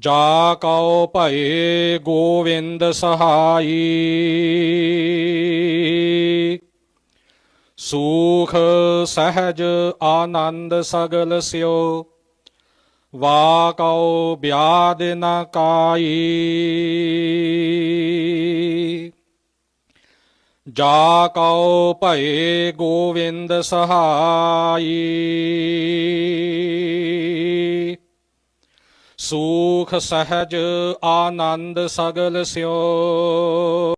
ਜਾ ਕਉ ਭਏ ਗੋਵਿੰਦ ਸਹਾਈ। ਸੂਖ ਸਹਿਜ ਆਨੰਦ ਸਗਲ ਸਿਓ, ਵਾ ਕਉ ਬਿਆਦ ਨ ਕਾਈ। ਜਾ ਕਉ ਭਏ ਗੋਵਿੰਦ ਸਹਾਈ। ਸੂਖ ਸਹਿਜ ਆਨੰਦ ਸਗਲ ਸਿਓ।